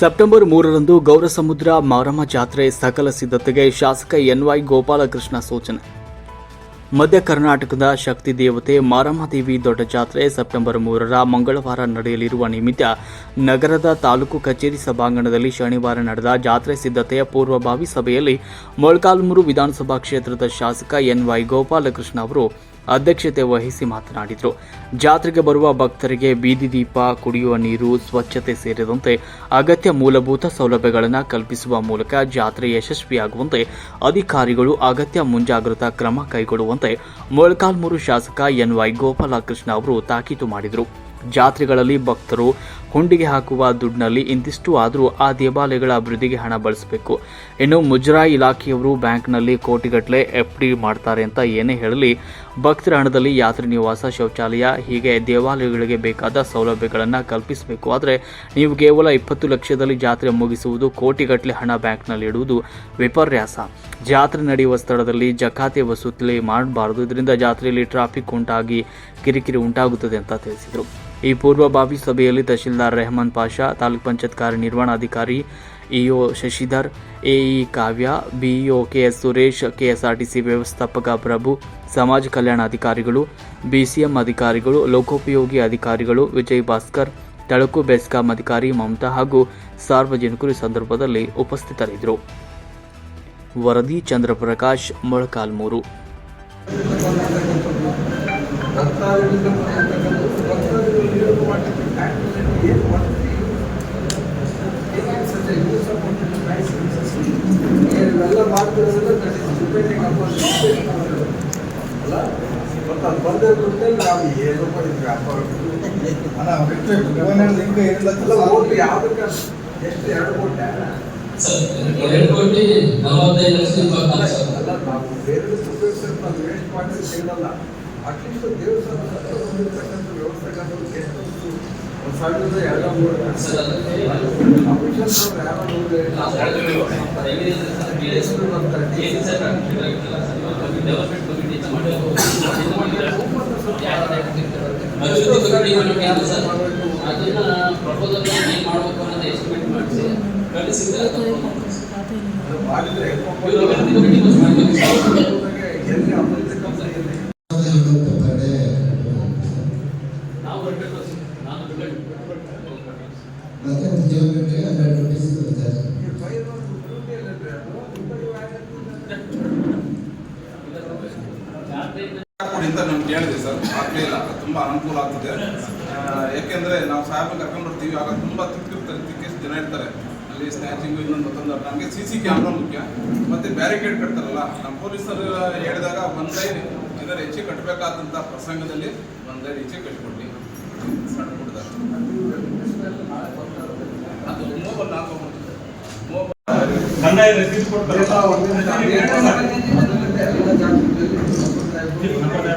September ಮೂರರಂದು ಗೌರಸಮುದ್ರ ಮಾರಮ್ಮ ಜಾತ್ರೆ ಸಕಲ ಸಿದ್ಧತೆಗೆ ಶಾಸಕ ಎನ್ವೈ ಗೋಪಾಲಕೃಷ್ಣ ಸೂಚನೆ. ಮಧ್ಯ ಕರ್ನಾಟಕದ ಶಕ್ತಿ ದೇವತೆ ಮಾರಮ್ಮದೇವಿ ದೊಡ್ಡ ಜಾತ್ರೆ ಸೆಪ್ಟೆಂಬರ್ ಮೂರರ ಮಂಗಳವಾರ ನಡೆಯಲಿರುವ ನಿಮಿತ್ತ ನಗರದ ತಾಲೂಕು ಕಚೇರಿ ಸಭಾಂಗಣದಲ್ಲಿ ಶನಿವಾರ ನಡೆದ ಜಾತ್ರೆ ಸಿದ್ಧತೆಯ ಪೂರ್ವಭಾವಿ ಸಭೆಯಲ್ಲಿ ಮೊಳಕಾಲ್ಮೂರು ವಿಧಾನಸಭಾ ಕ್ಷೇತ್ರದ ಶಾಸಕ ಎನ್ವೈ ಗೋಪಾಲಕೃಷ್ಣ ಅವರು ಅಧ್ಯಕ್ಷತೆ ವಹಿಸಿ ಮಾತನಾಡಿದರು. ಜಾತ್ರೆಗೆ ಬರುವ ಭಕ್ತರಿಗೆ ಬೀದಿ ದೀಪ, ಕುಡಿಯುವ ನೀರು, ಸ್ವಚ್ಛತೆ ಸೇರಿದಂತೆ ಅಗತ್ಯ ಮೂಲಭೂತ ಸೌಲಭ್ಯಗಳನ್ನು ಕಲ್ಪಿಸುವ ಮೂಲಕ ಜಾತ್ರೆ ಯಶಸ್ವಿಯಾಗುವಂತೆ ಅಧಿಕಾರಿಗಳು ಅಗತ್ಯ ಮುಂಜಾಗ್ರತಾ ಕ್ರಮ ಕೈಗೊಳ್ಳುವಂತೆ ಮೊಳಕಾಲ್ಮೂರು ಶಾಸಕ ಎನ್ವೈ ಗೋಪಾಲಕೃಷ್ಣ ಅವರು ತಾಕೀತು ಮಾಡಿದರು. ಜಾತ್ರೆಗಳಲ್ಲಿ ಭಕ್ತರು ಹುಂಡಿಗೆ ಹಾಕುವ ದುಡ್ಡಿನಲ್ಲಿ ಇಂತಿಷ್ಟು ಆದರೂ ಆ ದೇವಾಲಯಗಳ ಅಭಿವೃದ್ಧಿಗೆ ಹಣ ಬಳಸಬೇಕು. ಇನ್ನು ಮುಜರಾಯಿ ಇಲಾಖೆಯವರು ಬ್ಯಾಂಕ್ನಲ್ಲಿ ಕೋಟಿಗಟ್ಟಲೆ ಎಫ್ ಡಿ ಮಾಡ್ತಾರೆ ಅಂತ ಏನೇ ಹೇಳಲಿ, ಭಕ್ತರ ಹಣದಲ್ಲಿ ಯಾತ್ರೆ ನಿವಾಸ, ಶೌಚಾಲಯ, ಹೀಗೆ ದೇವಾಲಯಗಳಿಗೆ ಬೇಕಾದ ಸೌಲಭ್ಯಗಳನ್ನು ಕಲ್ಪಿಸಬೇಕು. ಆದರೆ ನೀವು ಕೇವಲ ಇಪ್ಪತ್ತು ಲಕ್ಷದಲ್ಲಿ ಜಾತ್ರೆ ಮುಗಿಸುವುದು, ಕೋಟಿಗಟ್ಟಲೆ ಹಣ ಬ್ಯಾಂಕ್ನಲ್ಲಿ ಇಡುವುದು ವಿಪರ್ಯಾಸ. ಜಾತ್ರೆ ನಡೆಯುವ ಸ್ಥಳದಲ್ಲಿ ಜಕಾತಿ ವಸೂಲಿ ಮಾಡಬಾರದು. ಇದರಿಂದ ಜಾತ್ರೆಯಲ್ಲಿ ಟ್ರಾಫಿಕ್ ಉಂಟಾಗಿ ಕಿರಿಕಿರಿ ಉಂಟಾಗುತ್ತದೆ ಅಂತ ತಿಳಿಸಿದರು. ಈ ಪೂರ್ವಭಾವಿ ಸಭೆಯಲ್ಲಿ ತಹಶೀಲ್ದಾರ್ ರೆಹಮಾನ್ ಪಾಷಾ, ತಾಲೂಕ್ ಪಂಚಾಯತ್ ಕಾರ್ಯನಿರ್ವಹಣಾಧಿಕಾರಿ EO Shashidhar AE Kavya, BEO K S Suresh, KSRTC ವ್ಯವಸ್ಥಾಪಕ ಪ್ರಭು, ಸಮಾಜ ಕಲ್ಯಾಣ ಅಧಿಕಾರಿಗಳು, ಬಿಸಿಎಂ ಅಧಿಕಾರಿಗಳು, ಲೋಕೋಪಯೋಗಿ ಅಧಿಕಾರಿಗಳು ವಿಜಯ್ ಭಾಸ್ಕರ್, ತಳಕು ಬೆಸ್ಕಾಂ ಅಧಿಕಾರಿ ಮಮತಾ ಹಾಗೂ ಸಾರ್ವಜನಿಕರು ಸಂದರ್ಭದಲ್ಲಿ ಉಪಸ್ಥಿತರಿದ್ದರು. ವರದಿ ಚಂದ್ರಪ್ರಕಾಶ್, ಮೊಳಕಾಲ್ಮೂರು. ಭಕ್ತಾದಿಗಳಿಂದ to ಏನು ಮಾಡಲಿಕ್ಕೆ ಟ್ಯಾಕ್ಟರ್ನಲ್ಲಿ ಏನು ಮಾಡ್ತೀವಿ such a use of price ಇವೆಲ್ಲ ಮಾಡ್ತಿರೋದ್ರಿಂದ ದಟ್ ಇಸ್ ಡಿಪೆಂಡಿಂಗ್ ಅಪಾನ್ ಅಲ್ಲ ಮತ್ತು ಅದು ಬಂದ ದುಡ್ಡಲ್ಲಿ ನಾವು ಏನು ಮಾಡಿದ್ವಿ ಹೋಗಿ ಯಾವುದಕ್ಕೆ ಎಷ್ಟು ಎರಡು ಕೋಟಿ ನಲವತ್ತೈದು ಲಕ್ಷ ಬೇರೆ ನಾವು ವೇಸ್ಟ್ ಮಾಡಿ ಸಿಗಲ್ಲ ಅಟ್ಲೀಸ್ಟ್ ದೇವಸ್ಥಾನ ಹತ್ರ ಬಂದಿರ್ತಕ್ಕಂಥ ವ್ಯವಸ್ಥೆಗಾದ್ರು ಎಷ್ಟು ಒಂದು ಸಾವಿರದ ಎರಡು ಮೂರು ಸರ್ ಅದಕ್ಕೆ ಅಫಿಷಿಯಲ್ಸ್ ಅವ್ರು ಯಾರೋ ನೋಡಿ ಎಷ್ಟು ಅಂತಾರೆ ಡೆವಲಪ್ಮೆಂಟ್ ಕಮಿಟಿ ಅಂತ ಮಾಡಬೇಕು ಎಷ್ಟು ಅಭಿವೃದ್ಧಿ ಕಮಿಟಿ ಯಾರು ಸರ್ ಮಾಡಬೇಕು? ಅದನ್ನ ಪ್ರಪೋಸಲ್ ಏನು ಮಾಡಬೇಕು ಅನ್ನೋದು ಎಸ್ಟಿಮೇಟ್ ಮಾಡಿಸಿ ಕಳಿಸಿದ್ರೆ ಅದು ಮಾಡಿದ್ರೆ ಅದು ಉಪಯೋಗ ಆಗುತ್ತೆ. ಕೊಡಿ ಅಂತ ನಮ್ಗೆ ಕೇಳಿದೆ ಸರ್ ಆಗಲಿಲ್ಲ ತುಂಬ ಅನುಕೂಲ ಆಗ್ತಿದೆ. ಯಾಕೆಂದ್ರೆ ನಾವು ಸಾಹೇಬ್ ಕರ್ಕೊಂಡು ಬರ್ತೀವಿ, ಆಗ ತುಂಬ ತಿಕ್ಕಿರ್ತಾರೆ ತಿಕ್ಕಿಸ್ ಜನ ಇರ್ತಾರೆ. ಅಲ್ಲಿ ಸ್ನ್ಯಾಚಿಂಗು ಇನ್ನೊಂದು ಮತ್ತೊಂದು ನಮಗೆ ಸಿ ಸಿ ಕ್ಯಾಮ್ರಾ ಮುಖ್ಯ. ಮತ್ತು ಬ್ಯಾರಿಕೇಡ್ ಕಟ್ತಾರಲ್ಲ, ನಮ್ಮ ಪೊಲೀಸರು ಹೇಳಿದಾಗ ಒಂದು ಲೈನ್ ಏನಾದ್ರು ಹೆಚ್ಚಿಗೆ ಕಟ್ಟಬೇಕಾದಂಥ ಪ್ರಸಂಗದಲ್ಲಿ ಒಂದು ಲೈನ್ ಹೆಚ್ಚಿಗೆ ಕಟ್ಟಿಕೊಟ್ಟು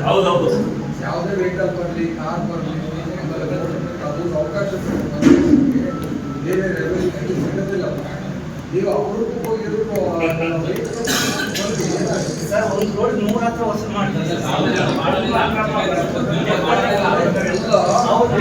ಹೌದೌದು. ಯಾವುದೇ ವೆಹಿಕಲ್ ಬರಲಿ ಕಾರ್ ಬರಲಿ ಅದು ಅವಕಾಶ ಸಿಗೋದಿಲ್ಲ. ನೀವು ಅವ್ರಿಗೂ ಹೋಗಿರೋ ಸರ್ ಒಂದು ರೋಡ್ ನೂರ ಹತ್ರ ವಸೂಲು ಮಾಡ್ತಾರೆ.